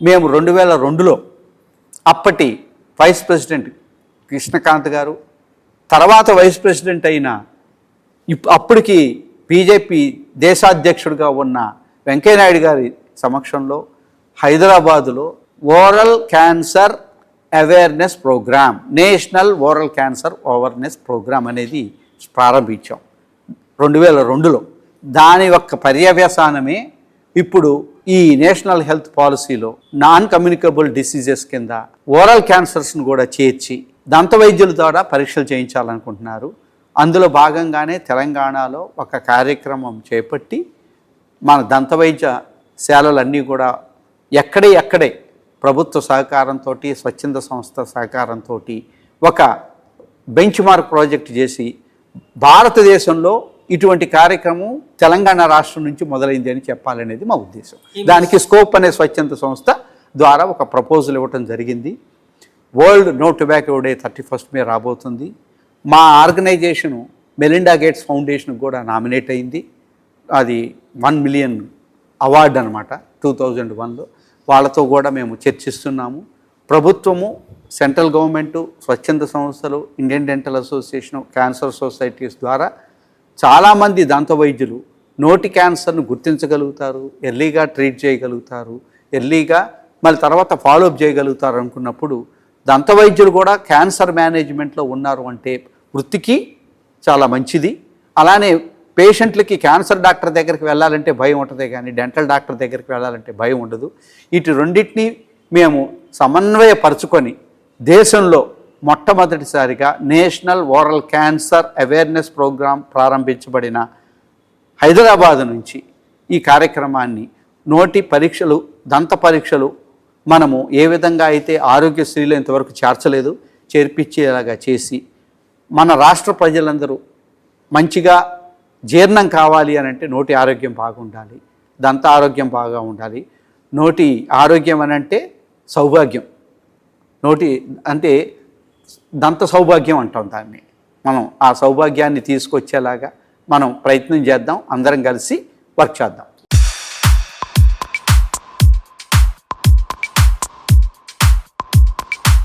మేము రెండు వేల రెండులో అప్పటి వైస్ ప్రెసిడెంట్ కృష్ణకాంత్ గారు తర్వాత వైస్ ప్రెసిడెంట్ అయిన ఇప్ అప్పటికి బీజేపీ దేశాధ్యక్షుడిగా ఉన్న వెంకయ్యనాయుడు గారి సమక్షంలో హైదరాబాదులో oral cancer awareness programme national oral cancer awareness programme అనేది ప్రారంభించాం. రెండు వేల రెండులో. దాని యొక్క పర్యవసానమే ఇప్పుడు ఈ నేషనల్ హెల్త్ పాలసీలో నాన్ కమ్యూనికబుల్ డిసీజెస్ కింద ఓరల్ క్యాన్సర్స్ను కూడా చేర్చి దంత వైద్యుల ద్వారా పరీక్షలు చేయించాలనుకుంటున్నారు. అందులో భాగంగానే తెలంగాణలో ఒక కార్యక్రమం చేపట్టి మన దంత వైద్య శాలలన్నీ కూడా ఎక్కడే ఎక్కడే ప్రభుత్వ సహకారంతో స్వచ్ఛంద సంస్థ సహకారంతో ఒక బెంచ్ మార్క్ ప్రాజెక్ట్ చేసి భారతదేశంలో ఇటువంటి కార్యక్రమం తెలంగాణ రాష్ట్రం నుంచి మొదలైంది అని చెప్పాలనేది మా ఉద్దేశం. దానికి స్కోప్ అనే స్వచ్ఛంద సంస్థ ద్వారా ఒక ప్రపోజల్ ఇవ్వటం జరిగింది. World no tobacco day thirty first May రాబోతుంది. మా ఆర్గనైజేషను మెలిండా గేట్స్ ఫౌండేషన్ కూడా నామినేట్ అయింది. అది వన్ మిలియన్ అవార్డు అనమాట టూ థౌజండ్ వన్లో. వాళ్ళతో కూడా మేము చర్చిస్తున్నాము. ప్రభుత్వము సెంట్రల్ గవర్నమెంటు స్వచ్ఛంద సంస్థలు Indian dental association cancer societies ద్వారా చాలామంది దంత వైద్యులు నోటి క్యాన్సర్ను గుర్తించగలుగుతారు ఎర్లీగా ట్రీట్ చేయగలుగుతారు ఎర్లీగా మళ్ళీ తర్వాత ఫాలోఅప్ చేయగలుగుతారు అనుకున్నప్పుడు దంత వైద్యులు కూడా క్యాన్సర్ మేనేజ్మెంట్లో ఉన్నారు అంటే వృత్తికి చాలా మంచిది. అలానే పేషెంట్లకి క్యాన్సర్ డాక్టర్ దగ్గరికి వెళ్ళాలంటే భయం ఉంటుంది కానీ డెంటల్ డాక్టర్ దగ్గరికి వెళ్ళాలంటే భయం ఉండదు. ఇటు రెండింటినీ మేము సమన్వయపరుచుకొని దేశంలో మొట్టమొదటిసారిగా national oral cancer awareness programme ప్రారంభించబడిన హైదరాబాద్ నుంచి ఈ కార్యక్రమాన్ని నోటి పరీక్షలు దంత పరీక్షలు మనము ఏ విధంగా అయితే ఆరోగ్యశ్రీలో ఇంతవరకు చేర్చలేదు చేర్పించేలాగా చేసి మన రాష్ట్ర ప్రజలందరూ మంచిగా జీర్ణం కావాలి అని అంటే నోటి ఆరోగ్యం బాగుండాలి దంత ఆరోగ్యం బాగా ఉండాలి. నోటి ఆరోగ్యం అని అంటే సౌభాగ్యం. నోటి అంటే దంత సౌభాగ్యం అంటాం దాన్ని. మనం ఆ సౌభాగ్యాన్ని తీసుకొచ్చేలాగా మనం ప్రయత్నం చేద్దాం అందరం కలిసి వర్క్ చేద్దాం.